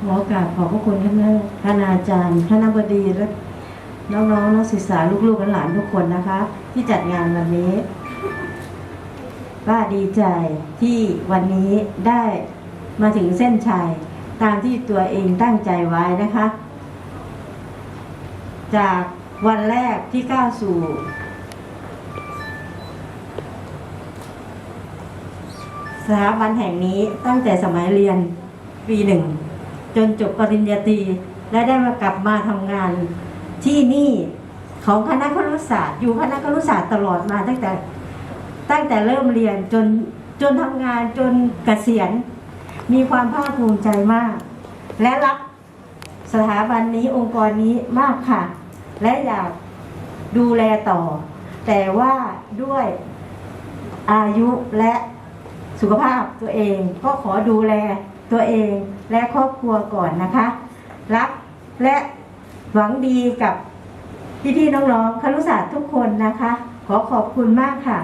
ขอกราบขอบพระคุณท่านคณานอาจารย์คณบดีและน้องๆนักศึกษาลูกๆหลานๆทุกคนนะคะ ที่จัดงานวันนี้ป้าดีใจที่วันนี้ได้มาถึงเส้นชัยตามที่ตัวเองตั้งใจไว้นะคะ จากวันแรกที่ก้าวสู่ สถาบันแห่งนี้ตั้งแต่สมัยเรียนปีหนึ่ง จนจบปริญญาตรีและได้มากลับมาทำงานที่นี่ของคณะครุศาสตร์ อยู่คณะครุศาสตร์ตลอดมาตั้งแต่ตั้งแต่เริ่มเรียนจนจนทำงานจนเกษียณมีความภาคภูมิใจมาก และรักสถาบันนี้องค์กรนี้มากค่ะ และอยากดูแลต่อ แต่ว่าด้วยอายุและสุขภาพตัวเอง ก็ขอดูแลตัวเอง และครอบครัวก่อนนะคะ รักและหวังดีกับพี่ๆน้องๆครุศาสตร์ทุกคนนะคะ ขอขอบคุณมากค่ะ